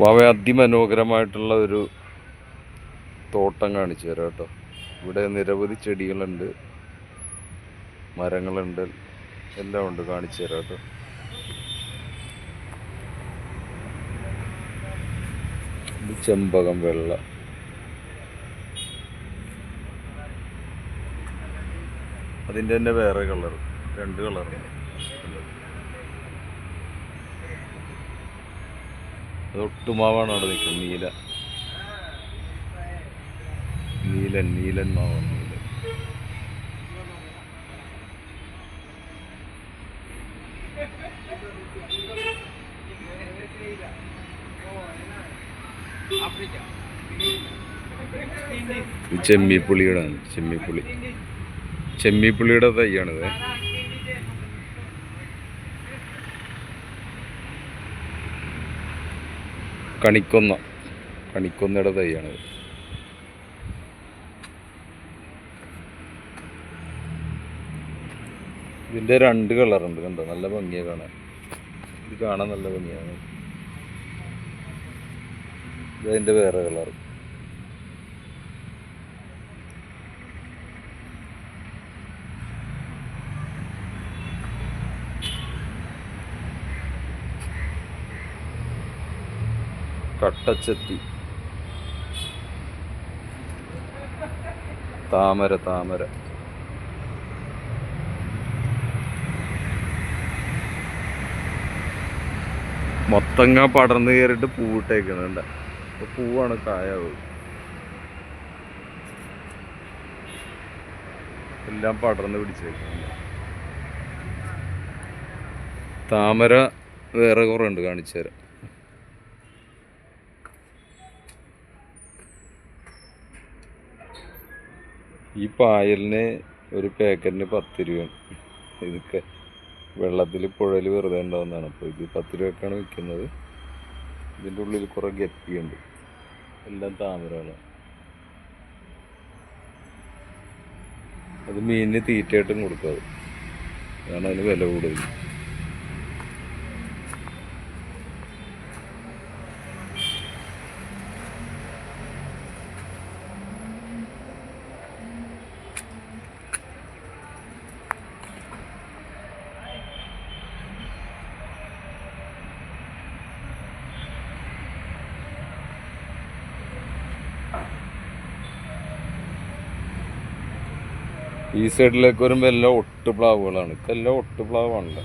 വാവ അതിമനോഹരമായിട്ടുള്ള ഒരു തോട്ടം കാണിച്ചു തരാം കേട്ടോ. ഇവിടെ നിരവധി ചെടികളുണ്ട് മരങ്ങളുണ്ട് എല്ലാം ഉണ്ട് കാണിച്ചു തരാം കേട്ടോ. ചെമ്പകം വെള്ള. അതിന്റെ തന്നെ വേറെ കളർ രണ്ട് കളറുണ്ട് അത് ഒട്ടുമാവാണ് അവിടെ നിൽക്കുന്നത്. നീല. നീലൻ നീലൻ മാവാണ് നീലൻ ചെമ്മിപ്പുളിയുടെ ചെമ്മിപ്പുളി ചെമ്മിപ്പുളിയുടെ തൈയാണിത്. കണിക്കൊന്ന. കണിക്കൊന്നയുടെ തൈയാണിത് ഇതിന്റെ രണ്ട് കളറുണ്ട് കണ്ടോ? നല്ല ഭംഗിയാണ് കാണാൻ. ഇത് കാണാൻ നല്ല ഭംഗിയാണ്. ഇതതിന്റെ വേറെ കളർ കട്ടച്ചത്തി താമര താമര. മൊത്തങ്ങ പടർന്നു കയറിയിട്ട് പൂവിട്ടേക്കുന്നുണ്ട്. അപ്പൊ പൂവാണ് കായാവ് എല്ലാം പടർന്ന് പിടിച്ചേക്കുന്നുണ്ട്. താമര വേറെ കുറേ ഉണ്ട് കാണിച്ചു തരാം ഈ പായലിന് ഒരു പാക്കറ്റിന് പത്ത് രൂപയാണ്. ഇതൊക്കെ വെള്ളത്തിൽ പുഴയിൽ വെറുതെ ഉണ്ടാവുന്നതാണ്. അപ്പോൾ ഇത് പത്ത് രൂപയ്ക്കാണ് വിൽക്കുന്നത്. ഇതിന്റെ ഉള്ളിൽ കുറേ ഗപ്പിയുണ്ട്. എല്ലാം താമരകളാണ് അത് മീനിന് തീറ്റയായിട്ടും കൊടുക്കാതെ അത്. അതാണ് അതിന് വില കൂടുതൽ. ഈ സൈഡിലേക്ക് വരുമ്പോൾ എല്ലാം ഒട്ട് പ്ലാവുകളാണ്. ഇതെല്ലാം ഒട്ട് പ്ലാവാണല്ലോ.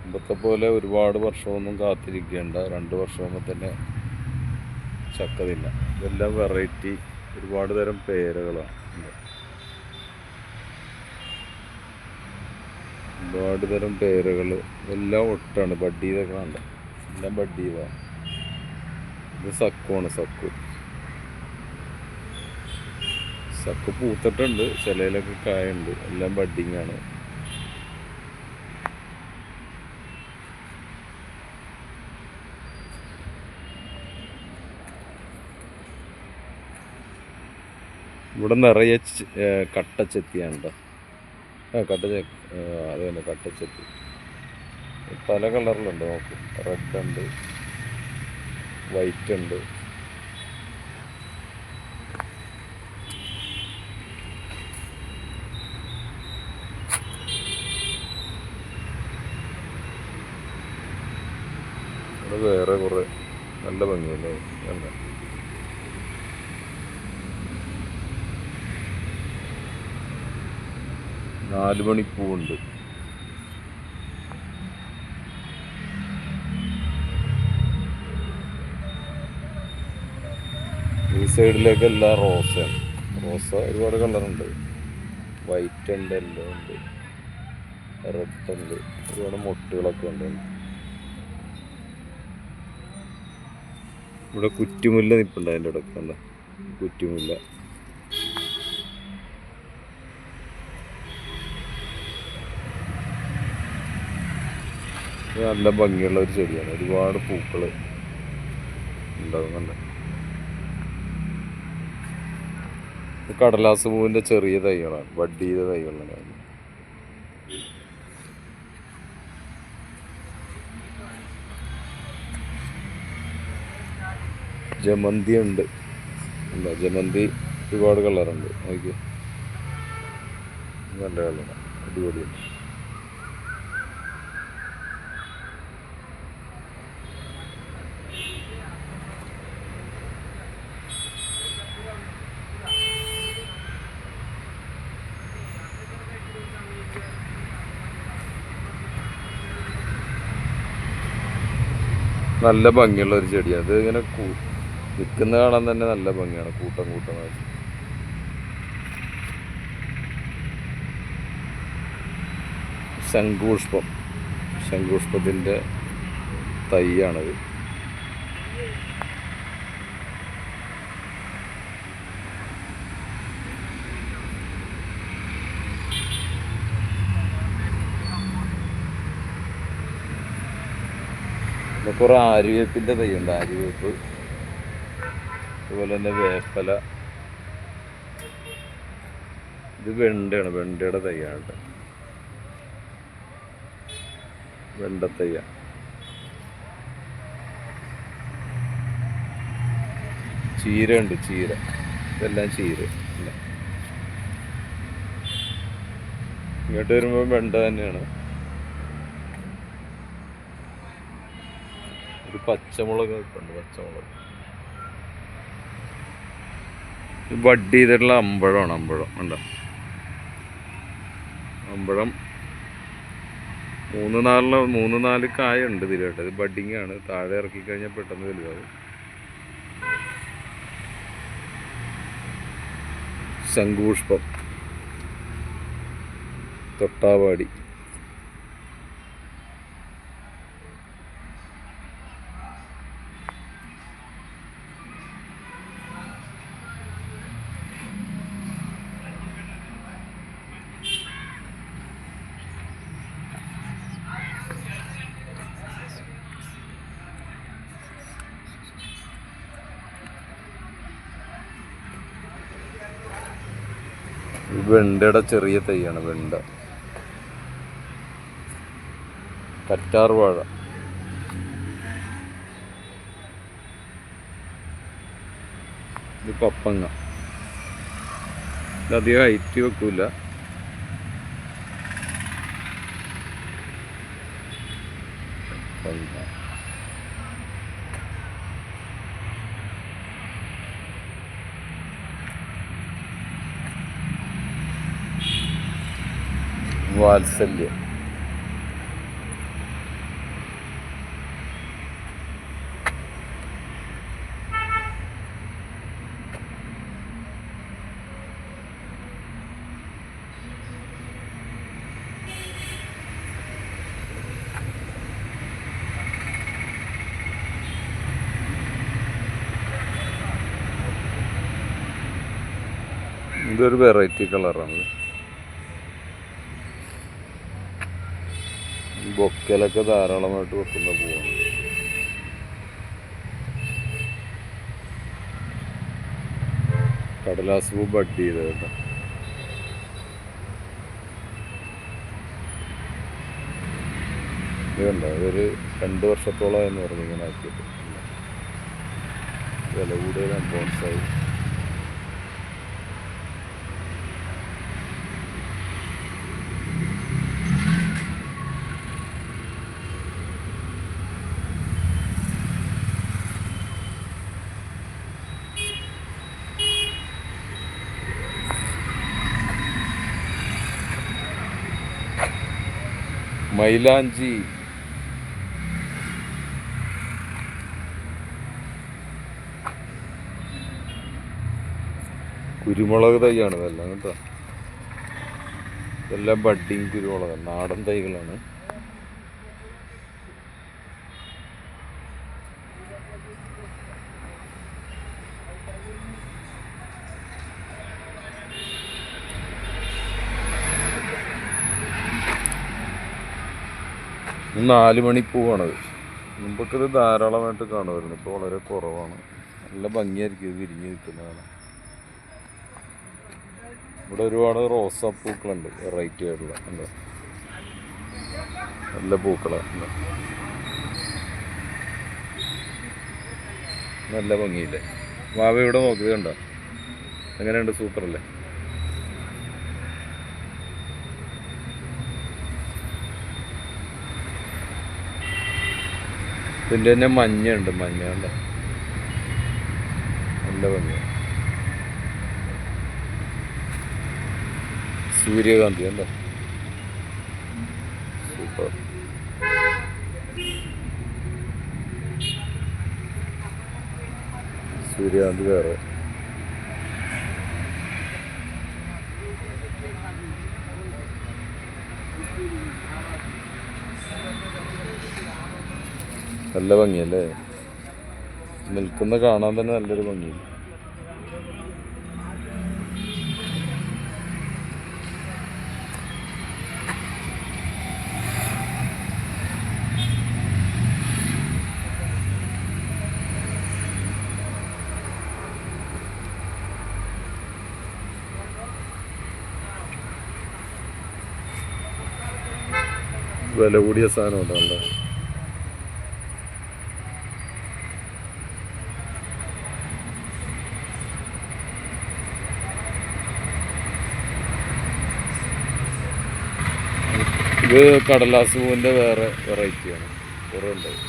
മുമ്പത്തെ പോലെ ഒരുപാട് വർഷമൊന്നും കാത്തിരിക്കേണ്ട രണ്ട് വർഷമാകുമ്പോൾ തന്നെ ചക്ക തിന്ന ഇതെല്ലാം വെറൈറ്റി ഒരുപാട് തരം പേരകളാണ്. ഉണ്ട്. ഒരുപാട് തരം പേരകൾ എല്ലാം ഒട്ടാണ്. ബഡ്ഡീതൊക്കെ വേണ്ട. എല്ലാം ബഡ്ഡീതാണ് ഇത് സക്കുവാണ് സക്കു. സക്ക് പൂത്തിട്ടുണ്ട് ചിലയിലൊക്കെ കായുണ്ട് എല്ലാം ബഡിങ് ആണ്. ഇവിടെ നിറയെ കട്ടച്ചെത്തിയാണ് കേട്ടോ ആ കട്ട അത് തന്നെ കട്ടച്ചെത്തി. പല കളറിലുണ്ട് നോക്ക്. റെഡ് ഉണ്ട് വൈറ്റ് ഉണ്ട്. ഇവിടെ വേറെ കുറെ നല്ല ഭംഗിയല്ലേ? വേണ്ട. നാല് മണിപ്പൂവുണ്ട് ഈ സൈഡിലേക്ക് എല്ലാ റോസയാണ് റോസ ഒരുപാട് കളറുണ്ട്. വൈറ്റ് ഉണ്ട് എല്ലാം ഉണ്ട് റെഡ് ഉണ്ട് ഒരുപാട് മുട്ടുകളൊക്കെ ഉണ്ട്. ഇവിടെ കുറ്റിമുല്ല നിൽപ്പുണ്ട് അതിന്റെ ഇടയ്ക്ക് ഉണ്ട് കുറ്റിമുല്ല. നല്ല ഭംഗിയുള്ള ഒരു ചെടിയാണ്. ഒരുപാട് പൂക്കൾ ഉണ്ടാകുന്നുണ്ട് കടലാസ് പൂവിന്റെ ചെറിയ തൈകളാണ്. വഡ്ഡിയുടെ തൈകളാണ്. ജമന്തി ഉണ്ട്. എന്താ ജമന്തി ഒരുപാട് കളറുണ്ട് നോക്കി നല്ല കളറാണ് അടിപൊളിയുണ്ട്. നല്ല ഭംഗിയുള്ള ഒരു ചെടിയാണ്. അത് ഇങ്ങനെ നിൽക്കുന്ന കാണാൻ തന്നെ നല്ല ഭംഗിയാണ്. കൂട്ടം കൂട്ടമായിട്ട്. ശംഖുപുഷ്പം. ശംഖുപുഷ്പത്തിന്റെ തൈയാണത്. കുറേ ആര്യവേപ്പിന്റെ തൈയുണ്ട്. ആര്യവേപ്പ്. അതുപോലെ തന്നെ വേപ്പല. ഇത് വെണ്ടയാണ് വെണ്ടയുടെ തൈയാണ് വെണ്ട വെണ്ടത്തയ്യ ചീര ഉണ്ട് ചീര. ഇതെല്ലാം ചീര. ഇങ്ങോട്ട് വരുമ്പോൾ വെണ്ട തന്നെയാണ്. ഒരു പച്ചമുളക് ഉണ്ട് പച്ചമുളക്. ബഡ് ചെയ്തിട്ടുള്ള അമ്പഴമാണ് അമ്പഴം ഉണ്ടോ അമ്പഴം മൂന്ന് നാലിന് മൂന്ന് നാല് കായ ഉണ്ട് ഇതിലോട്ട്. ഇത് ബഡിങ് ആണ് താഴെ ഇറക്കി കഴിഞ്ഞാൽ പെട്ടെന്ന് വലുതാവും. ശംഖുപുഷ്പം. തൊട്ടാവാടി. വെണ്ടയുടെ ചെറിയ തൈയാണ് വെണ്ട. കറ്റാർ വാഴ. ഇത് പപ്പങ്ങ. ഇതധികം ഹൈറ്റ് വെക്കൂല. പപ്പങ്ങ. വാത്സല്യം. ഇതൊരു വെറൈറ്റി കളറാണ് ബൊക്കലൊക്കെ ധാരാളമായിട്ട് വെക്കുന്ന പൂവാണ്. കടലാസ് പൂ ബഡ് ചെയ്ത് കേട്ടോ ഇതൊരു രണ്ട് വർഷത്തോളം എന്ന് പറഞ്ഞിങ്ങനെ ആക്കിയിട്ട് വില കൂടുതലാണ് ബോൺസായി മൈലാഞ്ചി. കുരുമുളക് തൈയാണ് ഇതെല്ലാം കേട്ടോ. ഇതെല്ലാം ബഡ്ഡിങ് കുരുമുളക് നാടൻ തൈകളാണ് ഇത് നാല് മണിപ്പൂവാണത് മുമ്പൊക്കെ ഇത് ധാരാളമായിട്ട് കാണുമായിരുന്നു. ഇപ്പോൾ വളരെ കുറവാണ്. നല്ല ഭംഗിയായിരിക്കും ഇത് വിരിഞ്ഞ് നിൽക്കുന്നതാണ് ഇവിടെ ഒരുപാട് റോസാപ്പൂക്കളുണ്ട് വെറൈറ്റി ആയിട്ടുള്ള എന്താ നല്ല പൂക്കളാണ് നല്ല ഭംഗിയില്ലേ? വാവ ഇവിടെ നോക്കുക കണ്ടോ എങ്ങനെയുണ്ട്? സൂപ്പർ ഇതിന്റെ തന്നെ മഞ്ഞുണ്ട് മഞ്ഞ നല്ല ഭംഗി സൂര്യകാന്തി കണ്ടോ? സൂപ്പർ. സൂര്യകാന്തി വേറെ. നല്ല ഭംഗിയല്ലേ? നിൽക്കുന്ന കാണാൻ തന്നെ നല്ലൊരു ഭംഗി വില കൂടിയ സാധനം ഉണ്ടല്ലോ ഇത് കടലാസ് പൂവിന്റെ വേറെ വെറൈറ്റിയാണ് കുറേ ഉണ്ടാവും